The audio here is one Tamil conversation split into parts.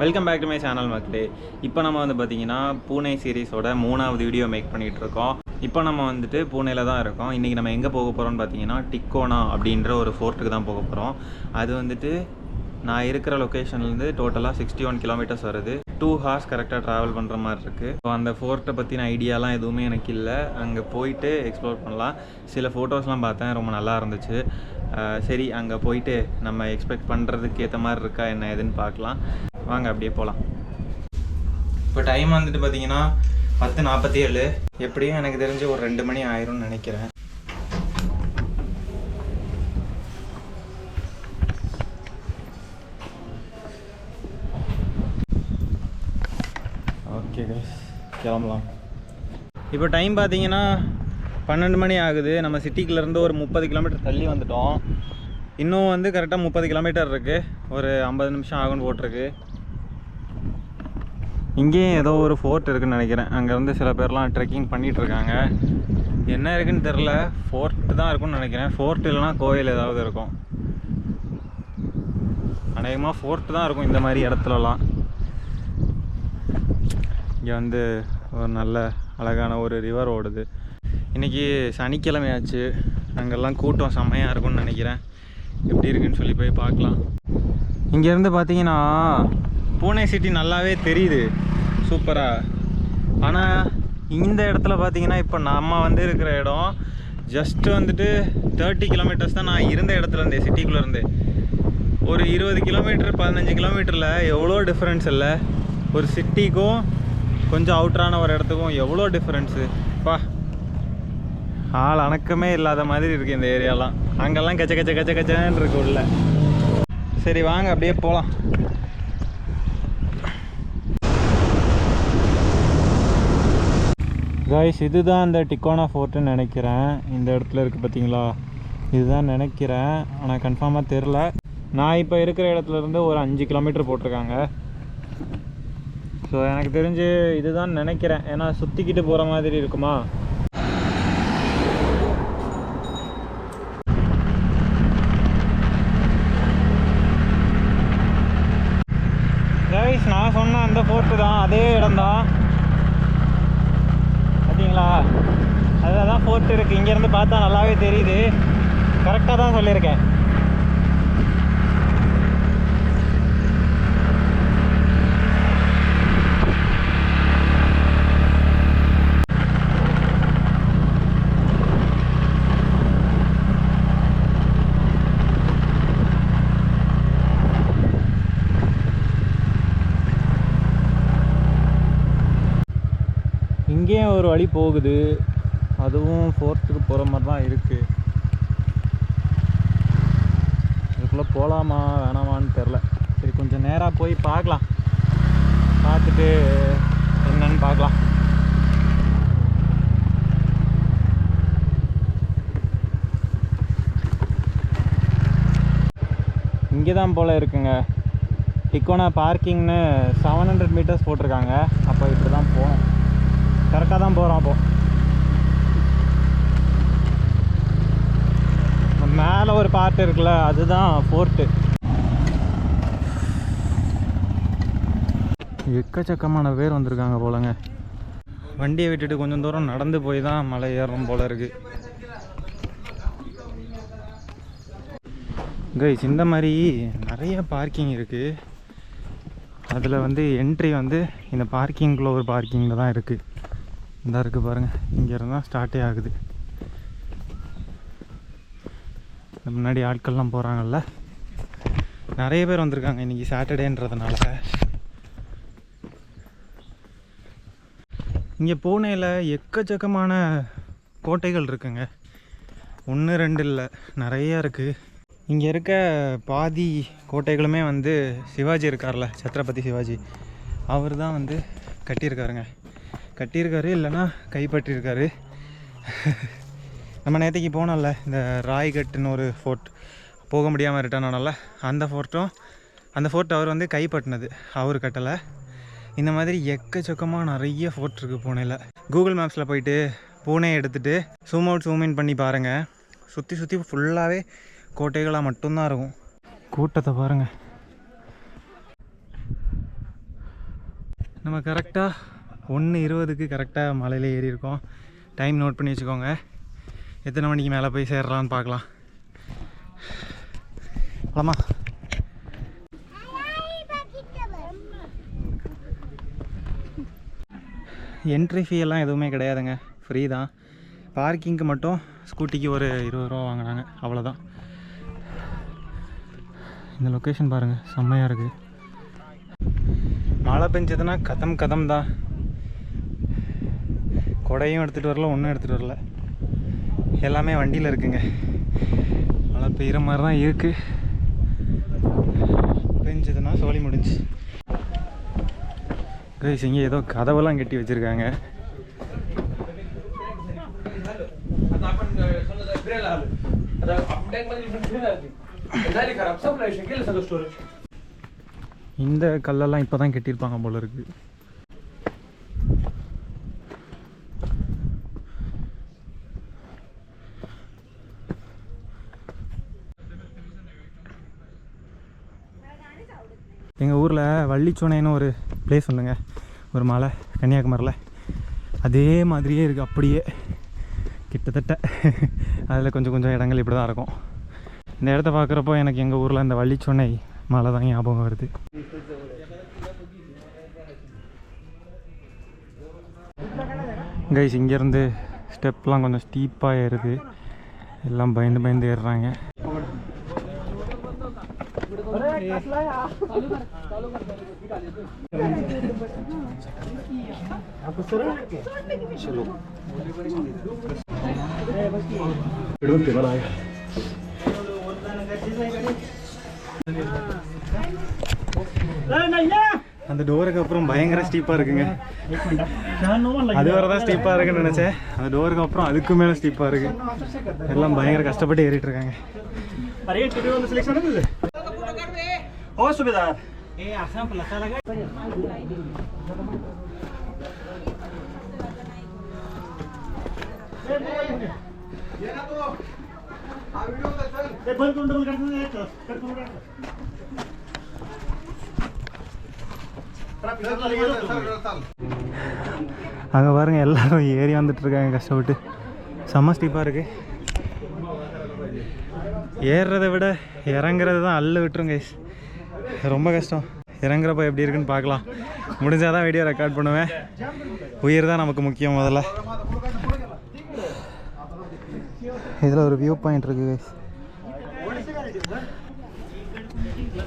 Welcome back to my channel மக்களே. இப்போ நம்ம வந்து பார்த்தீங்கன்னா பூனே சீரிஸோட மூணாவது வீடியோ மேக் பண்ணிகிட்டு இருக்கோம். இப்போ நம்ம வந்துட்டு பூனேல தான் இருக்கோம். இன்றைக்கி நம்ம எங்கே போக போகிறோம்னு பார்த்தீங்கன்னா டிக்கோனா அப்படின்ற ஒரு ஃபோர்ட்டுக்கு தான் போக போகிறோம் அது வந்துட்டு நான் இருக்கிற லொக்கேஷன்லேருந்து டோட்டலாக சிக்ஸ்டி ஒன் கிலோமீட்டர்ஸ் வருது. டூ ஹார்ஸ் கரெக்டாக ட்ராவல் பண்ணுற மாதிரி இருக்குது ஸோ அந்த ஃபோர்ட்டை பற்றின ஐடியாலாம் எதுவுமே எனக்கு இல்லை. அங்கே போயிட்டு எக்ஸ்ப்ளோர் பண்ணலாம். சில ஃபோட்டோஸ்லாம் பார்த்தேன். ரொம்ப நல்லா இருந்துச்சு. சரி அங்கே போயிட்டு நம்ம எக்ஸ்பெக்ட் பண்ணுறதுக்கு ஏற்ற மாதிரி இருக்கா என்ன ஏதுன்னு பார்க்கலாம். வாங்க அப்படியே போகலாம் இப்போ டைம் வந்துட்டு பார்த்தீங்கன்னா பத்து நாற்பத்தி ஏழு எப்படியும் எனக்கு தெரிஞ்சு ஒரு ரெண்டு மணி ஆயிரும்னு நினைக்கிறேன். ஓகே கிளம்பலாம். இப்போ டைம் பார்த்தீங்கன்னா பன்னெண்டு மணி ஆகுது. நம்ம சிட்டிக்குள்ளேருந்து ஒரு முப்பது கிலோமீட்டர் தள்ளி வந்துட்டோம். இன்னும் வந்து கரெக்டாக முப்பது கிலோமீட்டர் இருக்குது ஒரு ஐம்பது நிமிஷம் ஆகும்னு போட்டிருக்கு. இங்கேயும் ஏதோ ஒரு ஃபோர்ட் இருக்குன்னு நினைக்கிறேன். அங்கே வந்து சில பேர்லாம் ட்ரெக்கிங் பண்ணிகிட்ருக்காங்க என்ன இருக்குன்னு தெரில. ஃபோர்ட் தான் இருக்கும்னு நினைக்கிறேன். ஃபோர்ட் இல்லைனா கோயில் ஏதாவது இருக்கும். அநேகமாக ஃபோர்ட் தான் இருக்கும் இந்த மாதிரி இடத்துலலாம். இங்கே வந்து ஒரு நல்ல அழகான ஒரு ரிவர் ஓடுது. இன்றைக்கி சனிக்கிழமையாச்சு அங்கெல்லாம் கூட்டம் செம்மையாக இருக்கும்னு நினைக்கிறேன். எப்படி இருக்குன்னு சொல்லி போய் பார்க்கலாம். இங்கேருந்து பார்த்தீங்கன்னா பூனே சிட்டி நல்லாவே தெரியுது. சூப்பராக ஆனால் இந்த இடத்துல பார்த்தீங்கன்னா இப்போ நம்ம வந்து இருக்கிற இடம் ஜஸ்ட் வந்துட்டு தேர்ட்டி கிலோமீட்டர்ஸ் தான் நான் இருந்த இடத்துல இருந்தேன் சிட்டிக்குள்ளே இருந்து. ஒரு இருபது கிலோமீட்டர் பதினஞ்சு கிலோமீட்டரில் எவ்வளோ டிஃப்ரென்ஸ் இல்லை. ஒரு சிட்டிக்கும் கொஞ்சம் அவுட்டரான ஒரு இடத்துக்கும் எவ்வளோ டிஃப்ரென்ஸு பா. ஆள் அணக்கமே இல்லாத மாதிரி இருக்குது இந்த ஏரியாலாம் அங்கெல்லாம் கச்ச கச்ச கச்ச கச்சன்னு இருக்கு உள்ள. சரி வாங்க அப்படியே போகலாம் காய்ஸ் இதுதான் அந்த டிக்கோனா ஃபோர்ட்டுன்னு நினைக்கிறேன். இந்த இடத்துல இருக்குது பார்த்தீங்களா? இதுதான் நினைக்கிறேன். ஆனால் கன்ஃபார்மாக தெரில நான் இப்போ இருக்கிற இடத்துலருந்து ஒரு அஞ்சு கிலோமீட்டர் போட்டிருக்காங்க. ஸோ எனக்கு தெரிஞ்சு இதுதான் நினைக்கிறேன். ஏன்னா சுற்றிக்கிட்டு போகிற மாதிரி இருக்குமா? கைஸ் நான் சொன்ன அந்த ஃபோர்ட்டு தான். அதே இடம்தான். தான் அதில் தான் ஃபோர்ட் இருக்குது இங்கேருந்து பார்த்தா நல்லாவே தெரியுது. கரெக்டாக தான் சொல்லியிருக்கேன். இங்கேயும் ஒரு வழி போகுது. அதுவும் ஃபோர்த்துக்கு போகிற மாதிரி தான் இருக்குது இதுக்குள்ளே போகலாமா வேணாமான்னு தெரில சரி கொஞ்சம் நேராக போய் பார்க்கலாம். பார்த்துட்டு என்னன்னு பார்க்கலாம். இங்கே தான் போல் இருக்குங்க. டிக்கோனா பார்க்கிங்னு செவன் ஹண்ட்ரட் மீட்டர்ஸ் போட்டிருக்காங்க. அப்போ இப்படி தான் போகணும் கரெக்டாக தான் போகிறோம் அப்போ. மேலே ஒரு பார்ட் இருக்குல்ல அதுதான் ஃபோர்ட்டு எக்கச்சக்கமான பேர் வந்திருக்காங்க போலங்க. வண்டியை விட்டுட்டு கொஞ்சம் தூரம் நடந்து போய் தான் மலை ஏறணும் போல இருக்குது கைஸ் இந்த மாதிரி நிறைய பார்க்கிங் இருக்குது அதில் வந்து என்ட்ரி வந்து இந்த பார்க்கிங்குள்ளே ஒரு பார்க்கிங்கில் தான் இருக்குது இந்த இருக்குது பாருங்கள் இங்கே இருந்தால் ஸ்டார்ட்டே ஆகுது இந்த முன்னாடி ஆட்கள்லாம் போகிறாங்கல்ல நிறைய பேர் வந்திருக்காங்க இன்றைக்கி சாட்டர்டேன்றதுனால. இங்கே பூனேயில் எக்கச்சக்கமான கோட்டைகள் இருக்குங்க. ஒன்று ரெண்டு இல்லை நிறையா இருக்குது இங்கே இருக்க பாதி கோட்டைகளுமே வந்து சிவாஜி இருக்கார்ல சத்ரபதி சிவாஜி. அவர் தான் வந்து கட்டியிருக்காருங்க. கட்டியிருக்காரு இல்லைன்னா கைப்பற்றியிருக்காரு. நம்ம நேற்றுக்கு போனோம்ல இந்த ராய்கட்டுன்னு ஒரு ஃபோர்ட் போக முடியாமல் ரிட்டர்ன் ஆனோம்ல அந்த ஃபோர்ட்டும் அந்த ஃபோர்ட் அவர் வந்து கைப்பற்றினது அவர் கட்டலை. இந்த மாதிரி எக்கச்சக்கமாக நிறைய ஃபோர்ட் இருக்குது பூனேயில் கூகுள் மேப்ஸில் போயிட்டு பூனே எடுத்துகிட்டு சூம் அவுட் சூம் இன் பண்ணி பாருங்கள் சுற்றி சுற்றி ஃபுல்லாகவே கோட்டைகளாக மட்டும்தான் இருக்கும். கூட்டத்தை பாருங்கள் நம்ம கரெக்டாக ஒன்று இருபதுக்கு கரெக்டாக மலையில் ஏறி இருக்கோம் டைம் நோட் பண்ணி வச்சுக்கோங்க. எத்தனை மணிக்கு மேலே போய் சேர்லான்னு பார்க்கலாம். போலாமா என்ட்ரி ஃபீ எல்லாம் எதுவுமே கிடையாதுங்க. ஃப்ரீ தான். பார்க்கிங்க்கு மட்டும் ஸ்கூட்டிக்கு ஒரு இருபது ரூபா வாங்கினாங்க. அவ்வளோதான் இந்த லொக்கேஷன் பாருங்கள் செம்மையாக இருக்குது மழை பெஞ்சதுன்னா கதம் கதம் தான். கொடையும் எடுத்துகிட்டு வரல ஒன்றும் எடுத்துகிட்டு வரல. எல்லாமே வண்டியில் இருக்குங்க. மழை பெய்கிற மாதிரி தான் இருக்குது பெஞ்சதுன்னா சோழி முடிஞ்சு. கைஸ் இங்கே ஏதோ கதவெல்லாம் கட்டி வச்சுருக்காங்க. இந்த கல்லெல்லாம் இப்போ தான் கட்டியிருப்பாங்க போல இருக்குது வள்ளிச்சோனைன்னு ஒரு பிளேஸ் ஒன்றுங்க ஒரு மலை கன்னியாகுமரியில். அதே மாதிரியே இருக்குது அப்படியே. கிட்டத்தட்ட. அதில் கொஞ்சம் கொஞ்சம் இடங்கள் இப்படி தான் இருக்கும். இந்த இடத்த பார்க்குறப்போ எனக்கு எங்கள் ஊரில் இந்த வள்ளிச்சோனை மலை தான் ஞாபகம் வருது. கைஸ் இங்கேருந்து ஸ்டெப்லாம் கொஞ்சம் ஸ்டீப்பாக ஏறுது. எல்லாம் பயந்து பயந்து ஏறுறாங்க. அந்த டோருக்கு அப்புறம் பயங்கர ஸ்டீப்பாக இருக்குங்க. அது வரை தான் ஸ்டீப்பாக இருக்குன்னு நினச்சேன். அந்த டோருக்கு அப்புறம் அதுக்கு மேலே ஸ்டீப்பாக இருக்கு. எல்லாம் பயங்கர கஷ்டப்பட்டு ஏறிட்டு இருக்காங்க. अरे टीव्ही वर सिलेक्शन आहे तुझं हो सुभेदार ते बंद करून डबल काढतो ना, एक कट करून काढतो. Traffic ला गेलो होतो. அங்கே பாருங்க எல்லாரும் ஏறி வந்துட்டு இருக்காங்க கஷ்டப்பட்டு செம்ம ஸ்டீப்பாக இருக்கு ஏறுறதை விட இறங்குறது தான் அள்ளு விட்டுரும் கைஸ் ரொம்ப கஷ்டம். இறங்குறப்ப எப்படி இருக்குன்னு பார்க்கலாம். முடிஞ்சால் தான் வீடியோ ரெக்கார்ட் பண்ணுவேன். உயிர் தான் நமக்கு முக்கியம் முதல்ல. இதில் ஒரு வியூ பாயிண்ட் இருக்கு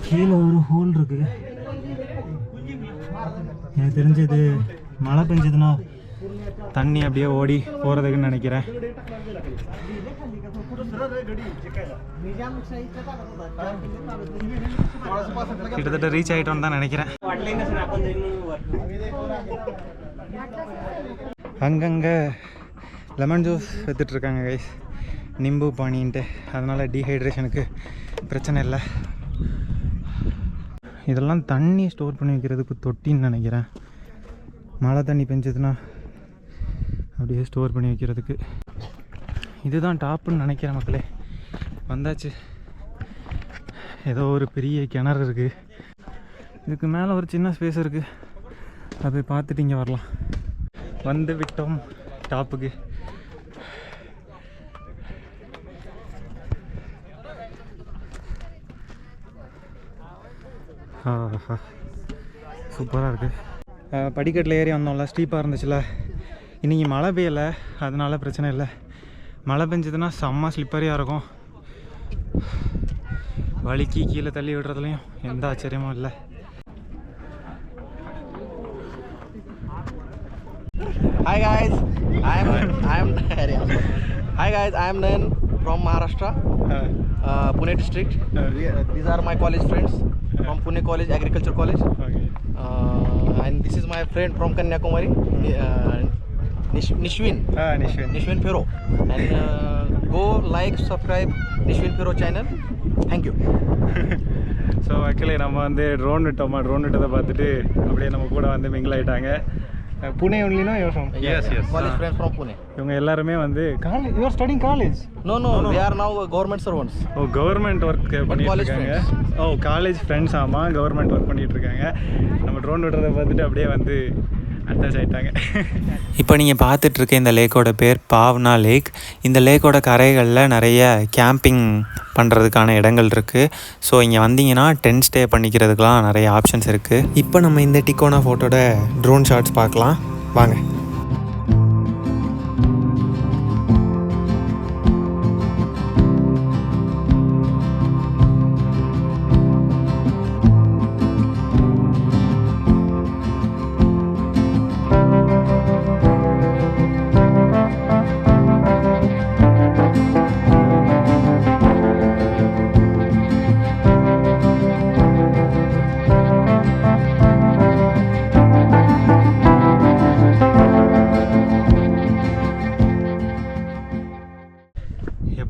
கீழே ஒரு ஹோல் இருக்கு. எனக்கு தெரிஞ்சது மழை பெஞ்சதுன்னா தண்ணி அப்படியே ஓடி போகிறதுக்குன்னு நினைக்கிறேன். கிட்டத்தட்ட ரீச் ஆகிட்டோன்னு தான் நினைக்கிறேன். அங்கங்கே லெமன் ஜூஸ் விற்றுட்ருக்காங்க கைஸ் நிம்பு பானின்ட்டு அதனால் டீஹைட்ரேஷனுக்கு பிரச்சனை இல்லை. இதெல்லாம் தண்ணி ஸ்டோர் பண்ணி வைக்கிறதுக்கு தொட்டின்னு நினைக்கிறேன். மழை தண்ணி பெஞ்சதுன்னா அப்படியே ஸ்டோர் பண்ணி வைக்கிறதுக்கு இதுதான் டாப்புன்னு நினைக்கிறேன் மக்களே. வந்தாச்சு. ஏதோ ஒரு பெரிய கிணறு இருக்குது இதுக்கு மேலே ஒரு சின்ன ஸ்பேஸ் இருக்குது அதை போய் பார்த்துட்டு இங்கே வரலாம். வந்து விட்டோம் டாப்புக்கு. சூப்பராக இருக்குது படிக்கட்டில் ஏறி வந்தோம்ல. ஸ்டீப்பாக இருந்துச்சுல. இன்றைக்கி மழை பெய்யலை. அதனால பிரச்சனை இல்லை. மழை பெஞ்சதுன்னா செம்ம ஸ்லிப்பரியாக இருக்கும் வலிக்கு கீழே தள்ளி விடுறதுலையும் எந்த ஆச்சரியமும் இல்லை Hi guys, I am I am Hi guys, I am Nan from Maharashtra, uh, Pune district. We, uh, these are my college friends from Pune College, Agriculture College, okay uh, and this is my friend from Kanyakumari, Ni- uh, Nish- Nishwin, ah Nishwin Nishwin Fero, and uh, go like, subscribe Nishwin Fero channel. Thank you. So actually நம்ம வந்து ட்ரோன் விட்டோமா? ட்ரோன் விட்டதை பார்த்துட்டு அப்படியே நம்ம கூட வந்து மிங்கிள் ஆகிட்டாங்க Pune ஒன்லினோ you're from Yes, yes. College friends from Pune. இவங்க எல்லாருமே வந்து college you are studying college no, they are now uh, government servants. Oh government work பண்ணிட்டு இருக்காங்க. ஓ காலேஜ் ஃப்ரெண்ட்ஸ் ஆமாம் கவர்மெண்ட் ஒர்க் பண்ணிட்டு இருக்காங்க. நம்ம ட்ரோன் விடுறத பார்த்துட்டு அப்படியே வந்து அட்டாச் ஆயிட்டாங்க. இப்போ நீங்கள் பார்த்துட்ருக்க இந்த லேக்கோட பேர் பாவ்னா லேக். இந்த லேக்கோட கரைகளில் நிறைய கேம்பிங் பண்ணுறதுக்கான இடங்கள் இருக்குது ஸோ இங்கே வந்தீங்கன்னா டென்ட் ஸ்டே பண்ணிக்கிறதுக்கெலாம் நிறைய ஆப்ஷன்ஸ் இருக்குது இப்போ நம்ம இந்த டிக்கோனா ஃபோட்டோட ட்ரோன் ஷாட்ஸ் பார்க்கலாம். வாங்க.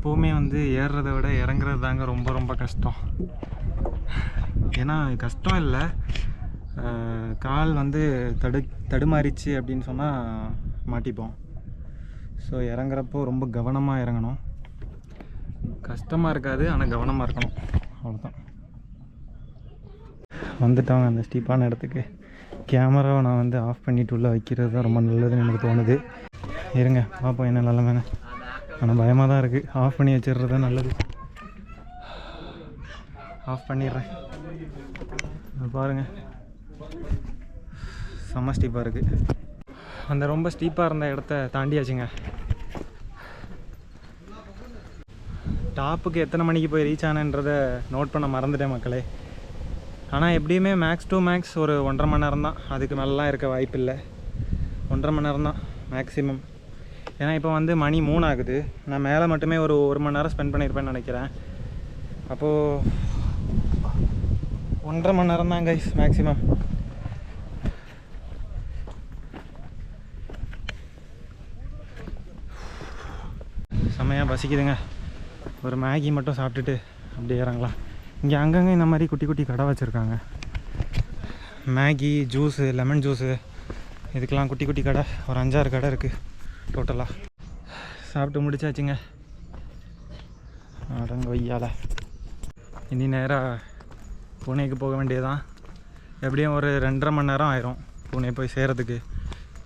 எப்போவுமே வந்து ஏறுறதை விட இறங்குறது தாங்க ரொம்ப ரொம்ப கஷ்டம். ஏன்னா கஷ்டம் இல்லை. கால் வந்து தடு தடுமாறிச்சு அப்படின்னு சொன்னால் மாட்டிப்போம். ஸோ இறங்குறப்போ ரொம்ப கவனமாக இறங்கணும். கஷ்டமாக இருக்காது ஆனால் கவனமாக இருக்கணும். அவ்வளோதான் வந்துட்டாங்க அந்த ஸ்டீப்பான இடத்துக்கு. கேமராவை நான் வந்து ஆஃப் பண்ணிட்டு உள்ளே வைக்கிறது தான் ரொம்ப நல்லதுன்னு எனக்கு தோணுது. இருங்க பார்ப்போம் என்ன நிலமைன்னு. ஆனால் பயமாக தான் இருக்குது. ஆஃப் பண்ணி வச்சிடுறது நல்லது. ஆஃப் பண்ணிடுறேன். பாருங்கள் பாருங்க. செம்ம ஸ்டீப்பாக இருக்குது அந்த ரொம்ப ஸ்டீப்பாக இருந்த இடத்த தாண்டியாச்சுங்க. டாப்புக்கு எத்தனை மணிக்கு போய் ரீச் ஆனேன்றதை நோட் பண்ண மறந்துட்டேன் மக்களே. ஆனால் எப்படியுமே மேக்ஸ் டூ மேக்ஸ் ஒரு ஒன்றரை மணி நேரம் தான் அதுக்கு மேலாம் இருக்க வாய்ப்பு இல்லை ஒன்றரை மணி நேரம் தான் மேக்ஸிமம் ஏன்னா இப்போ வந்து மணி மூணு ஆகுது நான் மேலே மட்டுமே ஒரு ஒரு மணி நேரம் ஸ்பெண்ட் பண்ணியிருப்பேன்னு நினைக்கிறேன். அப்போது ஒன்றரை மணி நேரம் தான் கைஸ் மேக்ஸிமம் செம்மையாக பசிக்குதுங்க. ஒரு மேகி மட்டும் சாப்பிட்டுட்டு அப்படியே இறங்கலாம். இங்கே அங்கங்கே இந்த மாதிரி குட்டி குட்டி கடை வச்சுருக்காங்க. மேகி ஜூஸு லெமன் ஜூஸு இதுக்கெல்லாம் குட்டி குட்டி கடை. ஒரு அஞ்சாறு கடை இருக்குது டோட்டலாக சாப்பிட்டு முடிச்சாச்சுங்க. அடங்க வையால. இனி நேராக பூனேக்கு போக வேண்டியதான் எப்படியும் ஒரு ரெண்டரை மணி நேரம் ஆயிரும் பூனே போய் சேரத்துக்கு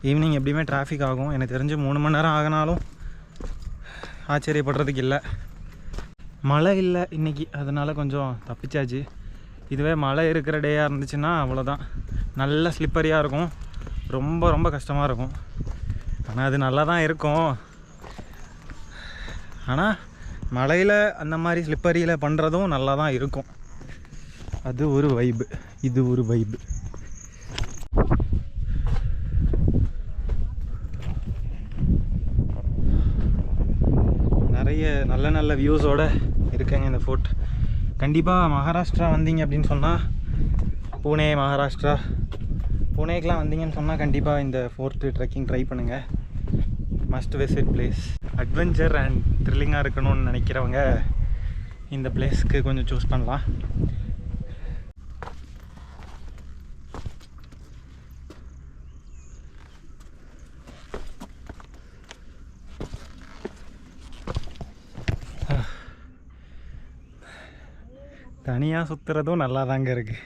ஈவினிங் எப்படியுமே டிராஃபிக் ஆகும். எனக்கு தெரிஞ்சு மூணு மணி நேரம் ஆகினாலும் ஆச்சரியப்படுறதுக்கு இல்லை. மழை இல்லை இன்றைக்கி அதனால் கொஞ்சம் தப்பிச்சாச்சு. இதுவே மழை இருக்கிற டேயாக இருந்துச்சுன்னா அவ்வளோதான் நல்ல ஸ்லிப்பரியாக இருக்கும். ரொம்ப ரொம்ப கஷ்டமாக இருக்கும். ஆனால் அது நல்லா தான் இருக்கும். ஆனால் மலையில் அந்த மாதிரி ஸ்லிப்பரியில் பண்ணுறதும் நல்லா தான் இருக்கும். அது ஒரு வைப்பு இது ஒரு வைப்பு நிறைய நல்ல நல்ல வியூஸோடு இருக்குங்க இந்த ஃபோர்ட் கண்டிப்பாக மகாராஷ்டிரா வந்தீங்க அப்படின்னு சொன்னால் பூனே மகாராஷ்டிரா. பூனேக்கெலாம் வந்தீங்கன்னு சொன்னால் கண்டிப்பாக இந்த ஃபோர்ட்டு ட்ரெக்கிங் ட்ரை பண்ணுங்கள் must visit place adventure and த்ரில்லிங்காக இருக்கணும்னு நினைக்கிறவங்க இந்த பிளேஸ்க்கு கொஞ்சம் சூஸ் பண்ணலாம். தனியாக சுற்றுறதும் நல்லா தாங்க இருக்குது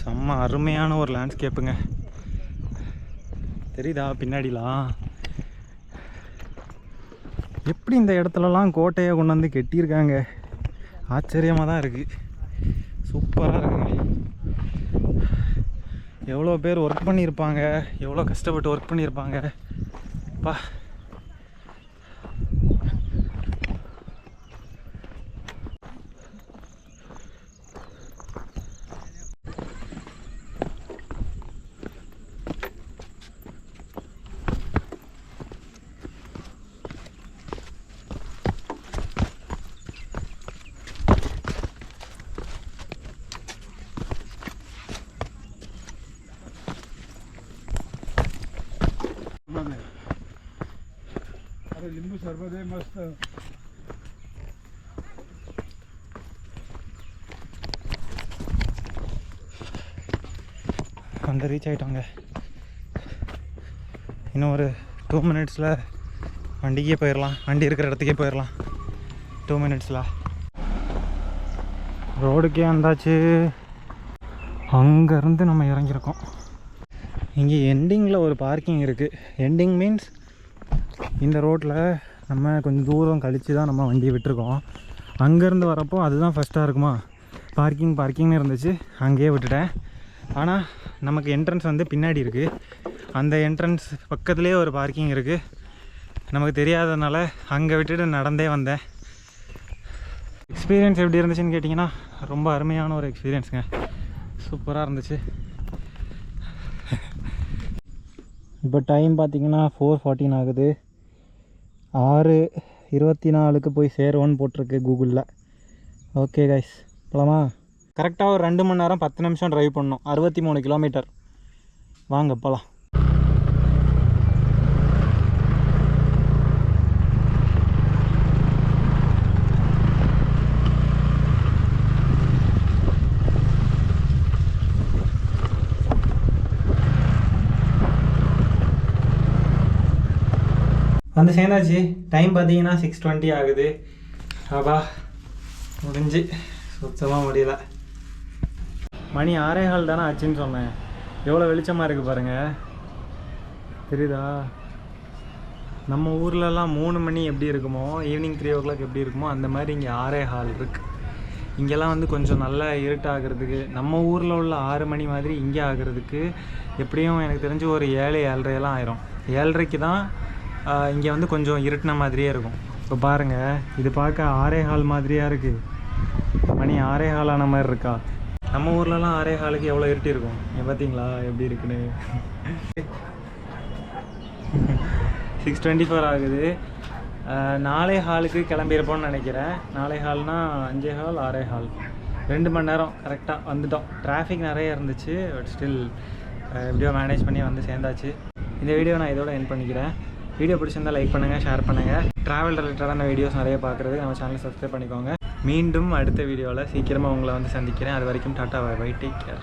செம்ம அருமையான ஒரு லேண்ட்ஸ்கேப்புங்க தெரியுதா? பின்னாடிலாம். எப்படி இந்த இடத்துலலாம் கோட்டையை கொண்டு வந்து கெட்டியிருக்காங்க? ஆச்சரியமாக தான் இருக்குது சூப்பராக இருக்குங்க. எவ்வளோ பேர் ஒர்க் பண்ணியிருப்பாங்க? எவ்வளோ கஷ்டப்பட்டு ஒர்க் பண்ணியிருப்பாங்க? பா. सरबत आहे अरे लिंबू सरबत आहे அந்த ரீச் ஆகிட்டாங்க இன்னும் ஒரு டூ மினிட்ஸில் வண்டிக்கே போயிடலாம் வண்டி இருக்கிற இடத்துக்கே போயிடலாம் டூ மினிட்ஸில் ரோடுக்கே வந்தாச்சு. அங்கேருந்து நம்ம இறங்கியிருக்கோம். இங்கே எண்டிங்கில் ஒரு பார்க்கிங் இருக்குது எண்டிங் மீன்ஸ் இந்த ரோட்டில் நம்ம கொஞ்சம் தூரம் கழித்து தான் நம்ம வண்டியை விட்டுருக்கோம். அங்கேருந்து வரப்போ அதுதான் ஃபஸ்ட்டாக இருக்குமா? பார்க்கிங் பார்க்கிங்னு இருந்துச்சு. அங்கேயே விட்டுட்டேன். ஆனால் நமக்கு என்ட்ரன்ஸ் வந்து பின்னாடி இருக்குது அந்த என்ட்ரன்ஸ் பக்கத்துலேயே ஒரு பார்க்கிங் இருக்குது நமக்கு தெரியாததுனால அங்கே விட்டுட்டு நடந்தே வந்தேன். எக்ஸ்பீரியன்ஸ் எப்படி இருந்துச்சுன்னு கேட்டிங்கன்னா ரொம்ப அருமையான ஒரு எக்ஸ்பீரியன்ஸுங்க சூப்பராக இருந்துச்சு. இப்போ டைம் பார்த்திங்கன்னா ஃபோர் ஃபார்ட்டின் ஆகுது. ஆறு இருபத்தி நாலுக்கு போய் சேருவோன்னு போட்டிருக்கு கூகுளில். ஓகே கைஸ் போகலாமா கரெக்டாக ஒரு ரெண்டு மணி நேரம் பத்து நிமிஷம் ட்ரைவ் பண்ணோம். அறுபத்தி மூணு கிலோமீட்டர் வாங்க போகலாம் வந்து சேர்ந்தாச்சு டைம் பார்த்தீங்கன்னா சிக்ஸ் டுவெண்ட்டி ஆகுது. அப்பா முடிஞ்சு. சுத்தமாக முடியல. மணி ஆறே கால் தானே ஆச்சுன்னு சொன்னேன். எவ்வளோ வெளிச்சமாக இருக்குது பாருங்கள் தெரியுதா? நம்ம ஊர்லலாம் மூணு மணி எப்படி இருக்குமோ ஈவினிங் த்ரீ ஓ கிளாக் எப்படி இருக்குமோ அந்த மாதிரி இங்கே ஆறே ஹால் இருக்குது இங்கெல்லாம் வந்து கொஞ்சம் நல்லா இருட்டாகிறதுக்கு நம்ம ஊரில் உள்ள ஆறு மணி மாதிரி இங்கே ஆகிறதுக்கு எப்படியும் எனக்கு தெரிஞ்சு ஒரு ஏழு ஏழரையெல்லாம் ஆயிரும். ஏழரைக்கு தான் இங்கே வந்து கொஞ்சம் இருட்டின மாதிரியே இருக்கும். இப்போ பாருங்கள் இது பார்க்க ஆரே ஹால் மாதிரியாக இருக்குது மணி ஆறே ஹாலான மாதிரி இருக்கா? நம்ம ஊர்லலாம் ஆரே ஹாலுக்கு எவ்வளோ இருட்டி இருக்கும்? இங்கே பார்த்தீங்களா? எப்படி இருக்குன்னு? சிக்ஸ் டுவெண்ட்டி ஃபோர் ஆகுது நாளை ஹாலுக்கு கிளம்பியிருப்போம்னு நினைக்கிறேன். நாளை ஹால்னா அஞ்சே ஹால் ஆறே ஹால் ரெண்டு மணி நேரம் கரெக்டாக வந்துட்டோம். டிராஃபிக் நிறைய இருந்துச்சு பட் ஸ்டில் எப்படியோ மேனேஜ் பண்ணி வந்து சேர்ந்தாச்சு. இந்த வீடியோ நான் இதோட என் பண்ணிக்கிறேன். வீடியோ பிடிச்சிருந்தா லைக் பண்ணுங்கள் ஷேர் பண்ணுங்கள் ட்ராவல் ரிலேட்டடான வீடியோஸ் நிறைய பார்க்குறதுக்கு நம்ம சேனலை சப்ஸ்கிரைப் பண்ணிக்கோங்க. மீண்டும் அடுத்த வீடியோவில் சீக்கிரமாக உங்களை வந்து சந்திக்கிறேன். அது வரைக்கும் tata bye bye take care